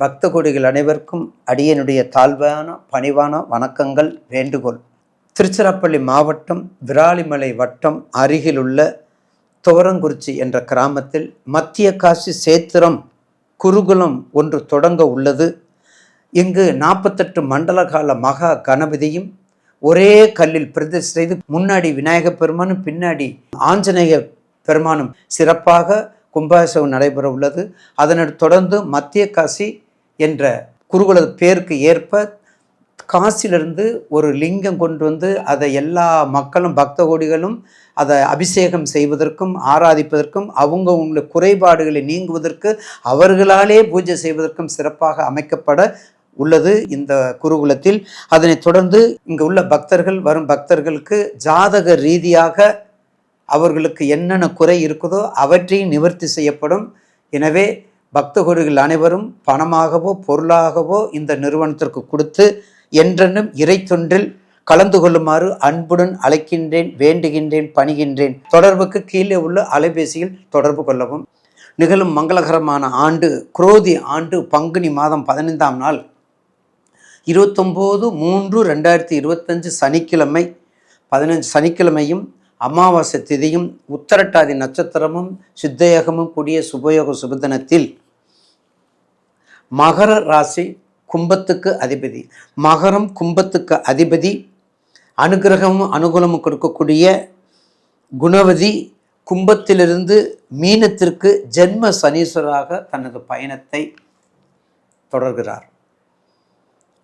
பக்த கொடிகள் அனைவருக்கும் அடியனுடைய தாழ்வான பணிவான வணக்கங்கள் வேண்டுகோள். திருச்சிராப்பள்ளி மாவட்டம் விராலிமலை வட்டம் அருகிலுள்ள துவரங்குறிச்சி என்ற கிராமத்தில் மத்திய காசி சேத்திரம் குருகுலம் ஒன்று தொடங்க உள்ளது. இங்கு நாற்பத்தெட்டு மண்டல கால மகா கணபதியும் ஒரே கல்லில் பிரதிஷ்டை செய்து முன்னாடி விநாயகப் பெருமானும் பின்னாடி ஆஞ்சநேய பெருமானும் சிறப்பாக கும்பாபிஷேகம் நடைபெற உள்ளது அதனைத் தொடர்ந்து மத்திய காசி என்ற குருகுல பேருக்கு ஏற்ப காசிலிருந்து ஒரு லிங்கம் கொண்டு வந்து அதை எல்லா மக்களும் பக்த கோடிகளும் அதை அபிஷேகம் செய்வதற்கும் ஆராதிப்பதற்கும் அவங்க உங்களுடைய குறைபாடுகளை நீங்குவதற்கு அவர்களாலே பூஜை செய்வதற்கும் சிறப்பாக அமைக்கப்பட உள்ளது இந்த குருகுலத்தில். அதனைத் தொடர்ந்து இங்கு உள்ள பக்தர்கள் வரும் பக்தர்களுக்கு ஜாதக ரீதியாக அவர்களுக்கு என்னென்ன குறை இருக்குதோ அவற்றையும் நிவர்த்தி செய்யப்படும். எனவே பக்த அனைவரும் பணமாகவோ பொருளாகவோ இந்த நிறுவனத்திற்கு கொடுத்து என்றென்னும் இறை கலந்து கொள்ளுமாறு அன்புடன் அழைக்கின்றேன் வேண்டுகின்றேன் பணிகின்றேன். தொடர்புக்கு கீழே உள்ள அலைபேசியில் தொடர்பு கொள்ளவும். நிகழும் மங்களகரமான ஆண்டு குரோதி ஆண்டு பங்குனி மாதம் பதினைந்தாம் நாள் இருபத்தொம்போது மூன்று ரெண்டாயிரத்தி இருபத்தஞ்சு சனிக்கிழமை பதினஞ்சு சனிக்கிழமையும் அமாவாசை திதியும் உத்தரட்டாதி நட்சத்திரமும் சித்தயோகமும் கூடிய சுபயோக சுபதினத்தில் மகர ராசி கும்பத்துக்கு அதிபதி. மகரம் கும்பத்துக்கு அதிபதி. அனுகிரகமும் அனுகூலமும் கொடுக்கக்கூடிய குணவதி கும்பத்திலிருந்து மீனத்திற்கு ஜென்ம சனீஸ்வராக தனது பயணத்தை தொடர்கிறார்.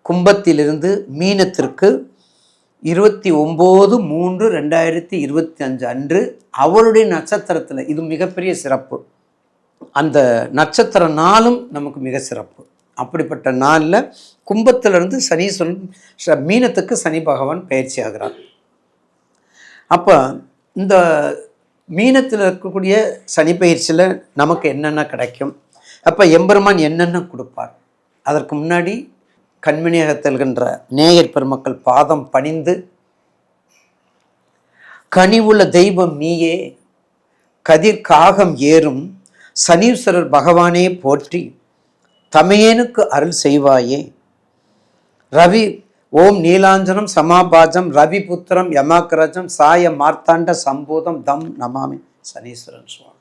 கும்பத்திலிருந்து மீனத்திற்கு இருபத்தி ஒம்பது மூன்று ரெண்டாயிரத்தி இருபத்தி அஞ்சு அன்று அவருடைய நட்சத்திரத்தில் இது மிகப்பெரிய சிறப்பு. அந்த நட்சத்திர நாளும் நமக்கு மிக சிறப்பு. அப்படிப்பட்ட நாளில் கும்பத்திலிருந்து சனீஸ்வரன் மீனத்துக்கு சனி பகவான் பயிற்சி ஆகிறார். அப்போ இந்த மீனத்தில் இருக்கக்கூடிய சனி பயிற்சியில் நமக்கு என்னென்ன கிடைக்கும்? அப்போ எம்பெருமான் என்னென்ன கொடுப்பார்? அதற்கு முன்னாடி கண்மணியகத்தில்கின்ற நேயர் பெருமக்கள் பாதம் பணிந்து கனிவுள்ள தெய்வம் நீயே கதிர் காகம் ஏறும் சனீஸ்வரர் பகவானே போற்றி தமையேனுக்கு அருள் செய்வாயே. ரவி ஓம் நீலாஞ்சனம் சமாபாஜம் ரவி புத்திரம் யமாக்கிரஜம் சாய மார்த்தாண்ட சம்பூதம் தம் நமாமி. சனீஸ்வரன் சுவாமி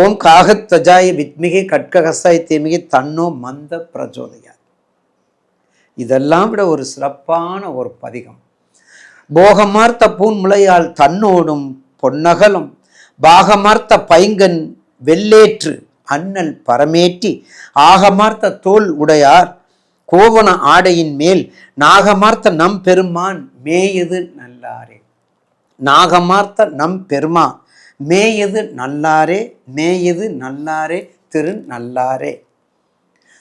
ஓம் காகத்வஜாய வித்மிகை கட்ககசாய தீமிகை தன்னோ மந்த பிரஜோதயா இதெல்லாம் விட ஒரு சிறப்பான ஒரு பதிகம். போகமார்த்த பூன்முளையால் தன்னோடும் பொன்னகலும் பாகமார்த்த பைங்கன் வெள்ளேற்று அண்ணல் பரமேற்றி ஆகமார்த்த தோல் உடையார் கோவண ஆடையின் மேல் நாகமார்த்த நம் பெருமான் மேயது நல்லாரே. நாகமார்த்த நம் பெருமா மேயது நல்லாரே மேயது நல்லாரே திருநல்லாரே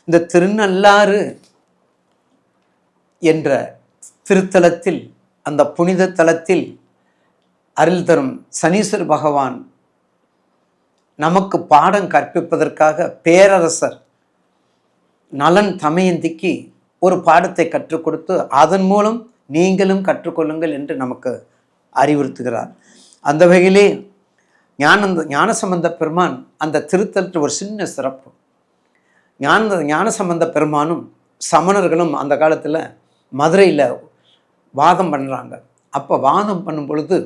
இந்த திருநல்லாறு என்ற திருத்தலத்தில் அந்த புனித தலத்தில் அருள் தரும் சனீஸ்வர பகவான் நமக்கு பாடம் கற்பிப்பதற்காக பேரரசர் நலன் தமயந்திக்கு ஒரு பாடத்தை கற்றுக் கொடுத்து அதன் மூலம் நீங்களும் கற்றுக்கொள்ளுங்கள் என்று நமக்கு அறிவுறுத்துகிறார். அந்த வகையிலே ஞானந்த ஞானசம்பந்த பெருமான் அந்த திருத்தலத்தில் ஒரு சின்ன சிறப்பு. ஞான ஞானசம்பந்த பெருமானும் சமணர்களும் அந்த காலத்தில் மதுரையில் வாதம் பண்ணுறாங்க அப்போ வாதம் பண்ணும் பொழுது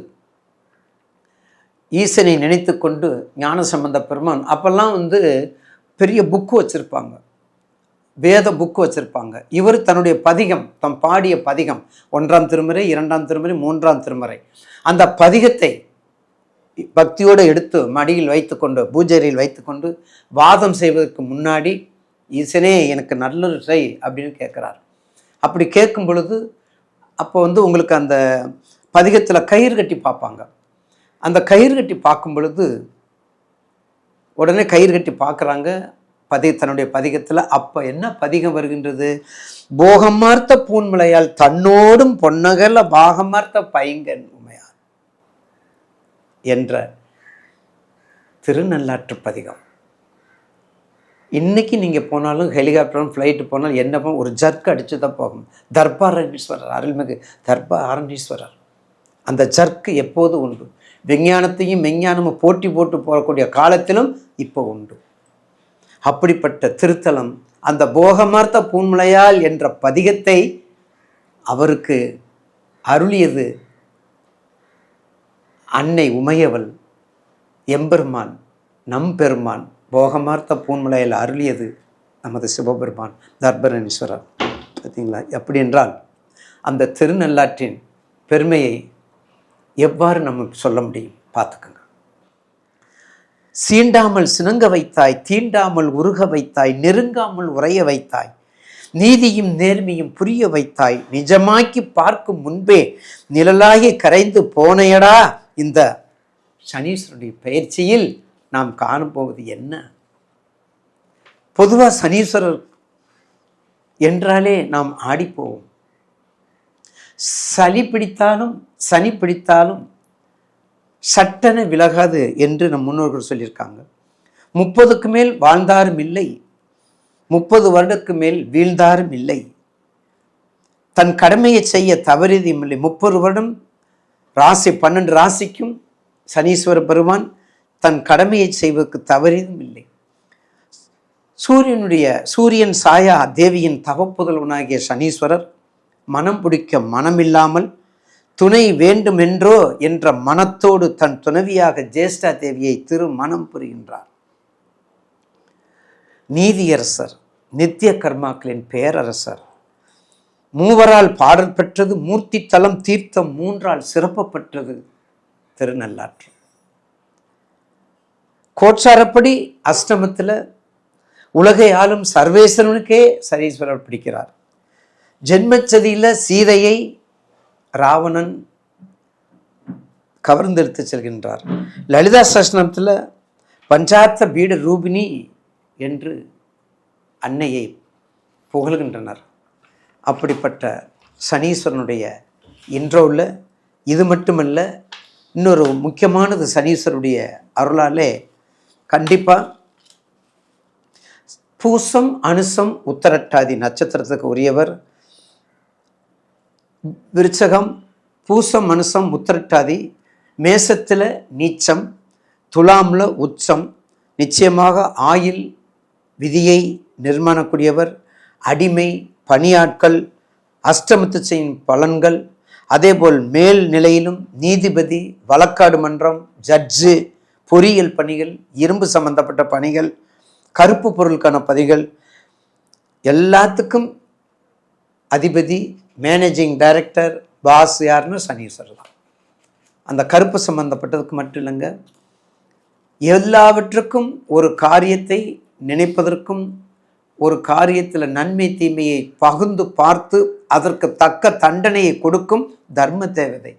ஈசனை நினைத்து கொண்டு ஞானசம்பந்த பெருமான். அப்போல்லாம் வந்து பெரிய புக்கு வச்சுருப்பாங்க. வேத புக்கு வச்சுருப்பாங்க. இவர் தன்னுடைய பதிகம் தம் பாடிய பதிகம் ஒன்றாம் திருமுறை இரண்டாம் திருமுறை மூன்றாம் திருமுறை அந்த பதிகத்தை பக்தியோடு எடுத்து மடியில் வைத்துக்கொண்டு பூஜையில் வைத்துக்கொண்டு வாதம் செய்வதற்கு முன்னாடி ஈசனே எனக்கு நல்லொரு செய் அப்படின்னு கேட்குறார். அப்படி கேட்கும் பொழுது அப்போ வந்து உங்களுக்கு அந்த பதிகத்தில் கயிறு கட்டி பார்ப்பாங்க. அந்த கயிறு கட்டி பார்க்கும் பொழுது உடனே கயிறு கட்டி பார்க்குறாங்க. பதி தன்னுடைய பதிகத்தில் அப்போ என்ன பதிகம் வருகின்றது? போகமார்த்த பூன்மலையால் தன்னோடும் பொன்னகல பாகமார்த்த பைங்கன் உமையார் என்ற திருநள்ளாற்று பதிகம். இன்னைக்கு நீங்கள் போனாலும் ஹெலிகாப்டரும் ஃப்ளைட்டு போனாலும் என்ன ஒரு ஜர்க் அடித்து தான் போகும். தர்பாரணீஸ்வரர் அருள்மிகு தர்பாரணீஸ்வரர் அந்த ஜர்க்கு எப்போது உண்டு? விஞ்ஞானத்தையும் மெஞ்ஞானமும் போட்டி போட்டு போகக்கூடிய காலத்திலும் இப்போ உண்டு. அப்படிப்பட்ட திருத்தலம் அந்த போகமார்த்த பூன்முளையால் என்ற பதிகத்தை அவருக்கு அருளியது அன்னை உமையவள் எம்பெருமான் நம்பெருமான் போகமார்த்த பூன்முளையில் அருளியது நமது சிவபெருமான் தர்பரணீஸ்வரர் பார்த்தீங்களா? எப்படி என்றால் அந்த திருநள்ளாற்றின் பெருமையை எவ்வாறு நம்ம சொல்ல முடியும்? பார்த்துக்கோங்க. சீண்டாமல் சினங்க வைத்தாய் தீண்டாமல் உருக வைத்தாய் நெருங்காமல் உறைய வைத்தாய் நீதியும் நேர்மையும் புரிய வைத்தாய் நிஜமாக்கி பார்க்கும் முன்பே நிழலாகி கரைந்து போனையடா. இந்த சனீஸ்வரனுடைய பயிற்சியில் நாம் காணும்போவது என்ன? பொதுவாக சனீஸ்வரர் என்றாலே நாம் ஆடிப்போவோம். சளி பிடித்தாலும் சனி பிடித்தாலும் சட்டென விலகாது என்று நம் முன்னோர்கள் சொல்லியிருக்காங்க. முப்பதுக்கு மேல் வாழ்ந்தாரும் இல்லை. முப்பது வருடத்துக்கு மேல் வீழ்ந்தாரும் இல்லை. தன் கடமையை செய்ய தவறியதும் இல்லை. முப்பது வருடம் ராசி பன்னெண்டு ராசிக்கும் சனீஸ்வர பெருமான் தன் கடமையை செய்வதற்கு தவறியதும் இல்லை. சூரியனுடைய சூரியன் சாயா தேவியின் தவப்புதல்வனாகிய சனீஸ்வரர் மனம் பிடிக்க மனமில்லாமல் துணை வேண்டுமென்றோ என்ற மனத்தோடு தன் துணைவியாக ஜேஷ்டா தேவியை திருமணம் புரிகின்றார். நீதியரசர் நித்திய கர்மாக்களின் பேரரசர் மூவரால் பாடல் பெற்றது மூர்த்தி தலம் தீர்த்தம் மூன்றால் சிறப்பப்பட்டது திருநள்ளாற்று. கோட்சாரப்படி அஷ்டமத்தில் உலகை ஆளும் சர்வேஸ்வரனுக்கே சரீஸ்வரர் பிடிக்கிறார். ஜென்மச்சதியில் சீதையை ராவணன் கவர்ந்தெடுத்து செல்கின்றார். லலிதா சஸ்னத்தில் பஞ்சார்த்த பீட ரூபினி என்று அன்னையை புகழ்கின்றனர். அப்படிப்பட்ட சனீஸ்வரனுடைய இன்றோவில் இது மட்டுமல்ல இன்னொரு முக்கியமானது சனீஸ்வருடைய அருளாலே கண்டிப்பாக பூசம் அனுசம் உத்தரட்டாதி நட்சத்திரத்துக்கு உரியவர் விருச்சகம் பூசம் மனுஷம் உத்திரட்டாதி மேசத்தில் நீச்சம் துலாமில் உச்சம் நிச்சயமாக ஆயில் விதியை நிர்மாணக்கூடியவர் அடிமை பணியாட்கள் அஷ்டமத்து செய்யும் பலன்கள் அதேபோல் மேல் நிலையிலும் நீதிபதி வழக்காடு மன்றம் ஜட்ஜு பொறியியல் பணிகள் இரும்பு சம்பந்தப்பட்ட பணிகள் கருப்பு பொருளுக்கான பதிகள் எல்லாத்துக்கும் அதிபதி மேனேஜிங் டைரக்டர் பாஸ் யாருன்னு சனீஸ்வரர் தான். அந்த கருப்பு சம்பந்தப்பட்டதுக்கு மட்டும் இல்லைங்க. எல்லாவற்றுக்கும் ஒரு காரியத்தை நினைப்பதற்கும் ஒரு காரியத்தில் நன்மை தீமையை பகுந்து பார்த்து அதற்கு தக்க தண்டனையை கொடுக்கும் தர்ம தேவதை.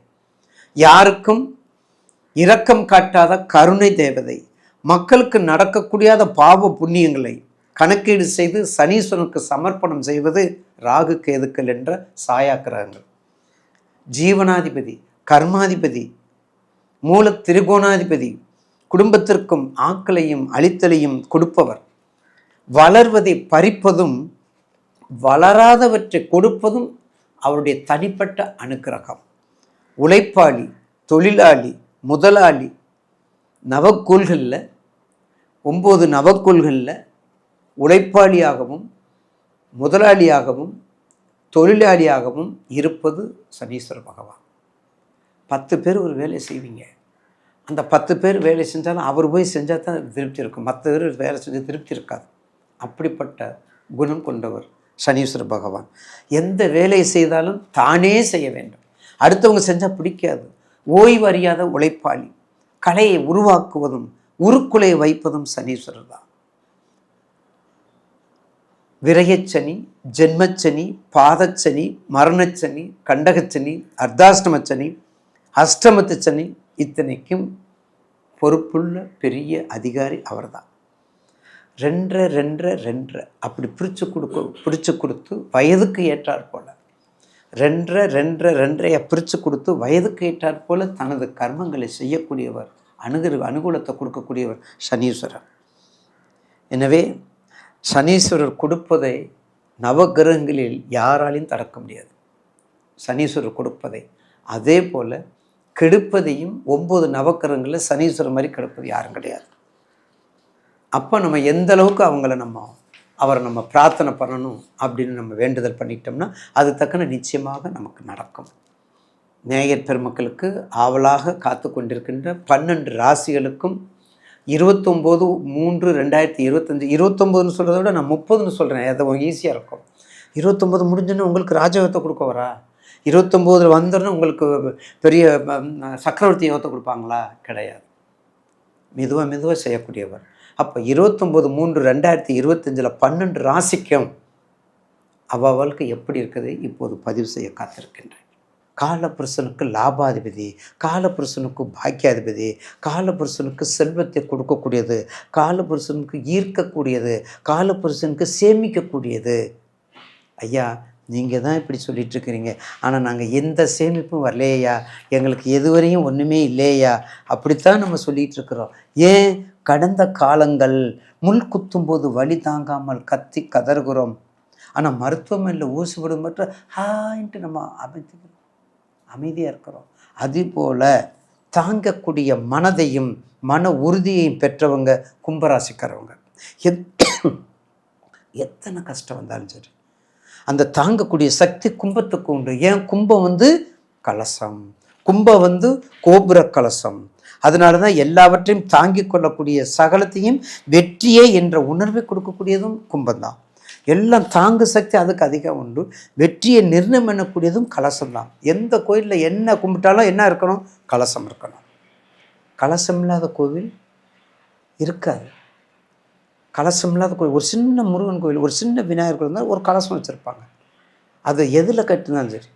யாருக்கும் இரக்கம் காட்டாத கருணை தேவதை. மக்களுக்கு நடக்கக்கூடியாத பாவ புண்ணியங்களை கணக்கீடு செய்து சனீஸ்வரனுக்கு சமர்ப்பணம் செய்வது ராகு கேதுக்கள் என்ற சாயா கிரகங்கள் ஜீவனாதிபதி கர்மாதிபதி மூல திரிகோணாதிபதி குடும்பத்திற்கும் ஆக்களையும் அழித்தலையும் கொடுப்பவர். வளர்வதை பறிப்பதும் வளராதவற்றை கொடுப்பதும் அவருடைய தனிப்பட்ட அனுக்கிரகம். உழைப்பாளி தொழிலாளி முதலாளி நவக்கோள்களில் ஒம்பது நவக்கோள்களில் உழைப்பாளியாகவும் முதலாளியாகவும் தொழிலாளியாகவும் இருப்பது சனீஸ்வர பகவான். பத்து பேர் ஒரு வேலை செய்வீங்க. அந்த பத்து பேர் வேலை செஞ்சாலும் அவர் போய் செஞ்சால் தான் திருப்தி இருக்கும். மற்ற பேர் வேலை செஞ்சு திருப்தி இருக்காது. அப்படிப்பட்ட குணம் கொண்டவர் சனீஸ்வர பகவான். எந்த வேலையை செய்தாலும் தானே செய்ய வேண்டும். அடுத்தவங்க செஞ்சால் பிடிக்காது. ஓய்வறியாத உழைப்பாளி. கலையை உருவாக்குவதும் உருக்குலையை வைப்பதும் சனீஸ்வரர் தான். விரயச்சனி ஜென்மச்சனி பாதச்சனி மரணச்சனி கண்டகச்சனி அர்த்தாஷ்டமச்சனி அஷ்டமத்து சனி இத்தனைக்கும் பொறுப்புள்ள பெரிய அதிகாரி அவர்தான். ரெண்டரை ரெண்டரை ரெண்டரை. அப்படி பிரித்து கொடுக்க பிரித்து கொடுத்து வயதுக்கு ஏற்றாற் போல. ரெண்டரை ரெண்டரை ரெண்டரையை பிரித்து கொடுத்து வயதுக்கு ஏற்றாற் போல தனது கர்மங்களை செய்யக்கூடியவர் அணுகு அனுகூலத்தை கொடுக்கக்கூடியவர் சனீஸ்வரர். எனவே சனீஸ்வரர் கொடுப்பதை நவகிரகங்களில் யாராலையும் தடுக்க முடியாது. சனீஸ்வரர் கொடுப்பதை. அதே போல் கெடுப்பதையும் ஒம்பது நவக்கிரகங்களில் சனீஸ்வரர் மாதிரி கெடுப்பது யாரும் கிடையாது. அப்போ நம்ம எந்த அளவுக்கு அவங்கள நம்ம அவரை நம்ம பிரார்த்தனை பண்ணணும் அப்படின்னு நம்ம வேண்டுதல் பண்ணிட்டோம்னா அது தக்கன நிச்சயமாக நமக்கு நடக்கும். நேயர் பெருமக்களுக்கு ஆவலாக காத்து கொண்டிருக்கின்ற பன்னெண்டு ராசிகளுக்கும் இருபத்தொம்போது மூன்று ரெண்டாயிரத்தி இருபத்தஞ்சி. இருபத்தொம்போதுன்னு சொல்கிறத விட நான் முப்பதுன்னு சொல்கிறேன் அது ஈஸியாக இருக்கும். இருபத்தொம்போது முடிஞ்சோன்னு உங்களுக்கு ராஜயோகத்தை கொடுக்க வரா? இருபத்தொம்போதில் வந்தோடனே உங்களுக்கு பெரிய சக்கரவர்த்தி யோகத்தை கொடுப்பாங்களா? கிடையாது. மெதுவாக மெதுவாக செய்யக்கூடியவர். அப்போ இருபத்தொம்போது மூன்று ரெண்டாயிரத்தி இருபத்தஞ்சில் பன்னெண்டு ராசிக்கும் அவளுக்கு எப்படி இருக்குது? இப்போது பதிவு செய்ய காத்திருக்கின்றேன். காலபுருஷனுக்கு லாபாதிபதி காலபுருஷனுக்கு பாக்கியாதிபதி காலபுருஷனுக்கு செல்வத்தை கொடுக்கக்கூடியது காலபுருஷனுக்கு ஈர்க்கக்கூடியது காலபுருஷனுக்கு சேமிக்கக்கூடியது. ஐயா நீங்கள் தான் இப்படி சொல்லிகிட்ருக்கிறீங்க ஆனால் நாங்கள் எந்த சேமிப்பும் வரலையா? எங்களுக்கு எதுவரையும் ஒன்றுமே இல்லையா? அப்படித்தான் நம்ம சொல்லிகிட்ருக்குறோம் ஏன்? கடந்த காலங்கள் முள் குத்தும்போது வழி தாங்காமல் கத்தி கதறுகிறோம். ஆனால் மருத்துவமனையில் ஊசி மட்டும் ஹான்ட்டு நம்ம அமைத்துக்கிறோம். அமைதியாக இருக்கிறோம். அதுபோல் தாங்கக்கூடிய மனதையும் மன உறுதியையும் பெற்றவங்க கும்பராசிக்காரவங்க. எத் எத்தனை கஷ்டம் வந்தாலும் சரி அந்த தாங்கக்கூடிய சக்தி கும்பத்துக்கு உண்டு. ஏன்? கும்பம் வந்து கலசம். கும்பம் வந்து கோபுர கலசம். அதனால தான் எல்லாவற்றையும் தாங்கிக் கொள்ளக்கூடிய சகலத்தையும் வெற்றியே என்ற உணர்வை கொடுக்கக்கூடியதும் கும்பம்தான். எல்லாம் தாங்கு சக்தி அதுக்கு அதிகம் உண்டு. வெற்றியை நிர்ணயம் பண்ணக்கூடியதும் கலசம் தான் எந்த கோயிலில் என்ன கும்பிட்டாலும் என்ன இருக்கணும்? கலசம் இருக்கணும். கலசம் இல்லாத கோவில் இருக்காது. கலசம் இல்லாத கோயில் ஒரு சின்ன முருகன் கோயில் ஒரு சின்ன விநாயகர் கோயில் இருந்தால் ஒரு கலசம் வச்சுருப்பாங்க. அது எதில் கட்டினாலும் சரி.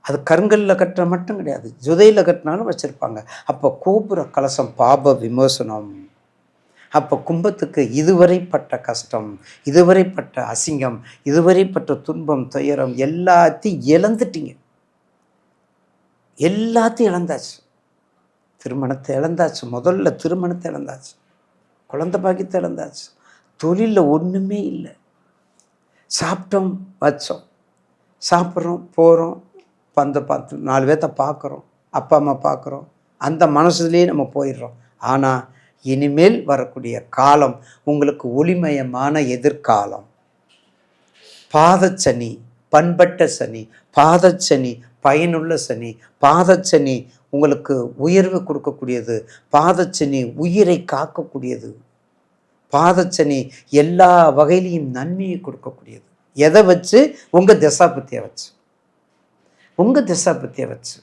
அது கருங்கல்லில் கட்டுற மட்டும் கிடையாது. ஜுதையில் கட்டினாலும் வச்சுருப்பாங்க. அப்போ கோபுர கலசம் பாப விமோசனம். அப்போ கும்பத்துக்கு இதுவரைப்பட்ட கஷ்டம் இதுவரைப்பட்ட அசிங்கம் இதுவரைப்பட்ட துன்பம் துயரம் எல்லாத்தையும் இழந்துட்டீங்க. எல்லாத்தையும் இழந்தாச்சு. திருமணத்தை இழந்தாச்சு. முதல்ல திருமணத்தை இழந்தாச்சு. குழந்தை பாக்கியத்தை இழந்தாச்சு. தொழிலில் ஒன்றுமே இல்லை. சாப்பிட்டோம் வச்சோம். சாப்பிட்றோம் போகிறோம் பந்த பார்த்து நாலு பேர்த்த பார்க்குறோம். அப்பா அம்மா பார்க்குறோம். அந்த மனசுலேயே நம்ம போயிடுறோம். ஆனால் இனிமேல் வரக்கூடிய காலம் உங்களுக்கு ஒளிமயமான எதிர்காலம். பாதச்சனி பண்பட்ட சனி பாதச்சனி பயனுள்ள சனி பாதச்சனி உங்களுக்கு உயர்வு கொடுக்கக்கூடியது பாதச்சனி உயிரை காக்கக்கூடியது. பாதச்சனி எல்லா வகையிலையும் நன்மையை கொடுக்கக்கூடியது. எதை வச்சு? உங்கள் திசாபத்தியை வச்சு. உங்கள் திசாபத்தியை வச்சு.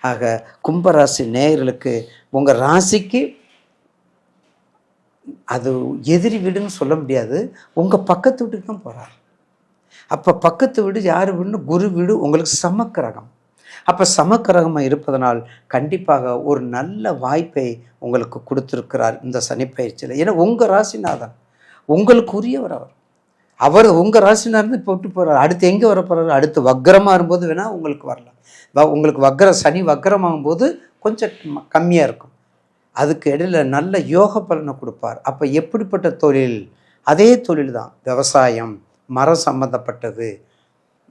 ஆக கும்பராசி நேயர்களுக்கு உங்கள் ராசிக்கு அது எதிரி வீடுன்னு சொல்ல முடியாது. உங்கள் பக்கத்து வீட்டுக்கு தான் போகிறார் அப்போ பக்கத்து வீடு யார் வீடுன்னு குரு வீடு உங்களுக்கு சமக்கிரகம். அப்போ சமக்கிரகமாக இருப்பதனால் கண்டிப்பாக ஒரு நல்ல வாய்ப்பை உங்களுக்கு கொடுத்துருக்கிறார் இந்த சனிப்பயிற்சியில். ஏன்னா உங்கள் ராசிநாதன் உங்களுக்கு உரியவர் அவர். அவர் உங்கள் ராசினார்ந்து போட்டு போகிறார் அடுத்து எங்கே வர போகிறாரு அடுத்து வக்கரமாக இருக்கும்போது வேணால் உங்களுக்கு வரலாம். வ- உங்களுக்கு வக்கர சனி வக்கரமாகும்போது கொஞ்சம் கம்மியாக இருக்கும். அதுக்கு இடையில நல்ல யோக பலனை கொடுப்பார். அப்போ எப்படிப்பட்ட தொழில்? அதே தொழில் தான் விவசாயம் மரம் சம்பந்தப்பட்டது.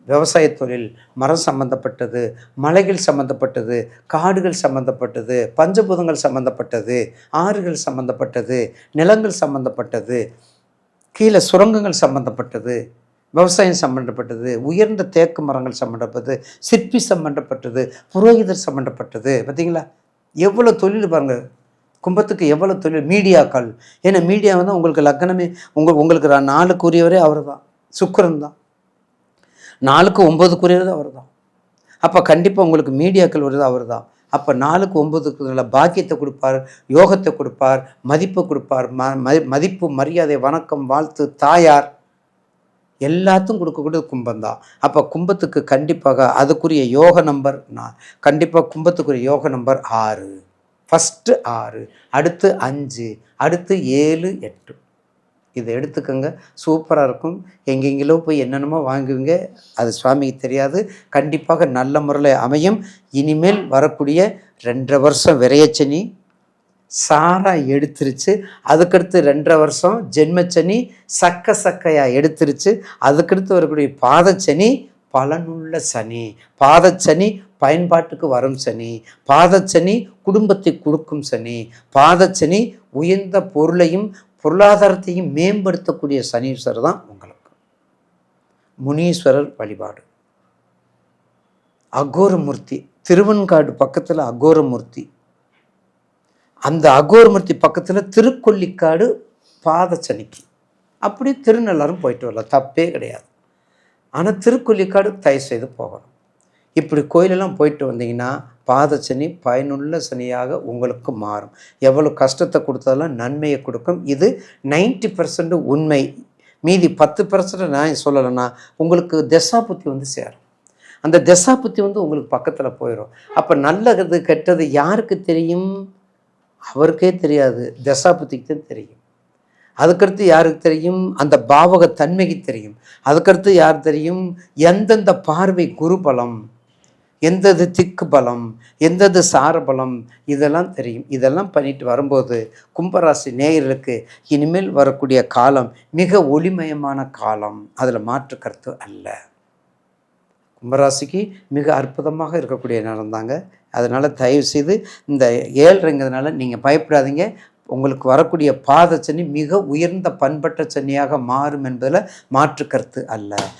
விவசாய தொழில் மரம் சம்பந்தப்பட்டது மலைகள் சம்பந்தப்பட்டது காடுகள் சம்பந்தப்பட்டது பஞ்சபூதங்கள் சம்பந்தப்பட்டது ஆறுகள் சம்பந்தப்பட்டது நிலங்கள் சம்பந்தப்பட்டது கீழே சுரங்கங்கள் சம்பந்தப்பட்டது விவசாயம் சம்பந்தப்பட்டது உயர்ந்த தேக்கு மரங்கள் சம்பந்தப்பட்டது சிற்பி சம்பந்தப்பட்டது புரோகிதர் சம்பந்தப்பட்டது. பார்த்தீங்களா எவ்வளோ தொழில் பாருங்கள் கும்பத்துக்கு எவ்வளோ தொழில்? மீடியாக்கள். ஏன்னா மீடியா வந்து உங்களுக்கு லக்னமே உங்கள் உங்களுக்கு நாலுக்குரியவரே அவர் தான் சுக்கரன் தான். நாலுக்கு ஒம்பதுக்குரியவர் அவர் தான் அப்போ கண்டிப்பாக உங்களுக்கு மீடியாக்கள் வருது அவர் தான் அப்போ நாலுக்கு ஒம்பதுக்குள்ள பாக்கியத்தை கொடுப்பார் யோகத்தை கொடுப்பார் மதிப்பை கொடுப்பார் ம மதிப்பு மரியாதை வணக்கம் வாழ்த்து தாயார். எல்லாத்தும் கொடுக்கக்கூடியது கும்பம் தான். அப்போ கும்பத்துக்கு கண்டிப்பாக அதுக்குரிய யோக நம்பர் நான் கண்டிப்பாக கும்பத்துக்குரிய யோக நம்பர் ஆறு. ஃபஸ்ட்டு ஆறு அடுத்து அஞ்சு அடுத்து ஏழு எட்டு. இதை எடுத்துக்கோங்க. சூப்பராக இருக்கும். எங்கெங்கிலோ போய் என்னென்னமோ வாங்குவீங்க. அது சுவாமிக்கு தெரியாது. கண்டிப்பாக நல்ல முறையில் அமையும். இனிமேல் வரக்கூடிய ரெண்டரை வருஷம் விரையச்சனி சாரா எடுத்துருச்சு. அதுக்கடுத்து ரெண்டரை வருஷம் ஜென்மச்சனி சக்க சக்கையாக எடுத்துருச்சு. அதுக்கடுத்து வரக்கூடிய பாதச்சனி பலனுள்ள சனி. பாதச்சனி பயன்பாட்டுக்கு வரும் சனி. பாதச்சனி குடும்பத்தை கொடுக்கும் சனி. பாதச்சனி உயர்ந்த பொருளையும் பொருளாதாரத்தையும் மேம்படுத்தக்கூடிய சனீஸ்வரர் தான் உங்களுக்கு. முனீஸ்வரர் வழிபாடு. அகோரமூர்த்தி திருவன்காடு பக்கத்தில் அகோரமூர்த்தி. அந்த அகோரமூர்த்தி பக்கத்தில் திருக்கொல்லிக்காடு பாதச்சனிக்கு அப்படி திருநள்ளாரும் போயிட்டு வரலாம். தப்பே கிடையாது. ஆனால் திருக்குள்ளிக்காடு தயவு செய்து போகணும். இப்படி கோயிலெல்லாம் போயிட்டு வந்தீங்கன்னா சனி பயனுள்ள சனியாக உங்களுக்கு மாறும். எவ்வளோ கஷ்டத்தை கொடுத்ததெல்லாம் நன்மையை கொடுக்கும். இது 90% பர்சன்ட் உண்மை. மீதி பத்து பர்சன்ட் நான் சொல்லலைன்னா உங்களுக்கு தசாபுத்தி வந்து சேரும். அந்த தசாபுத்தி வந்து உங்களுக்கு பக்கத்தில் போயிடும் அப்போ நல்லது கெட்டது யாருக்கு தெரியும்? அவருக்கே தெரியாது. தசாபுத்திக்கு தான் தெரியும். அதுக்கடுத்து யாருக்கு தெரியும்? அந்த பாவக தன்மைக்கு தெரியும். அதுக்கடுத்து யார் தெரியும்? எந்தெந்த பார்வை குரு பலம் எந்தது திக்கு பலம் எந்தது சார பலம் இதெல்லாம் தெரியும். இதெல்லாம் பண்ணிட்டு வரும்போது கும்பராசி நேயர்களுக்கு இனிமேல் வரக்கூடிய காலம் மிக ஒளிமயமான காலம். அதில் மாற்று கருத்து அல்ல. கும்பராசிக்கு மிக அற்புதமாக இருக்கக்கூடிய நேரம் தாங்க. அதனால் தயவு செய்து இந்த ஏழ்றைங்கிறதுனால நீங்கள் பயப்படாதீங்க. உங்களுக்கு வரக்கூடிய பாத சனி மிக உயர்ந்த பண்பட்ட சனியாக மாறும் என்பதில் மாற்று கருத்து அல்ல.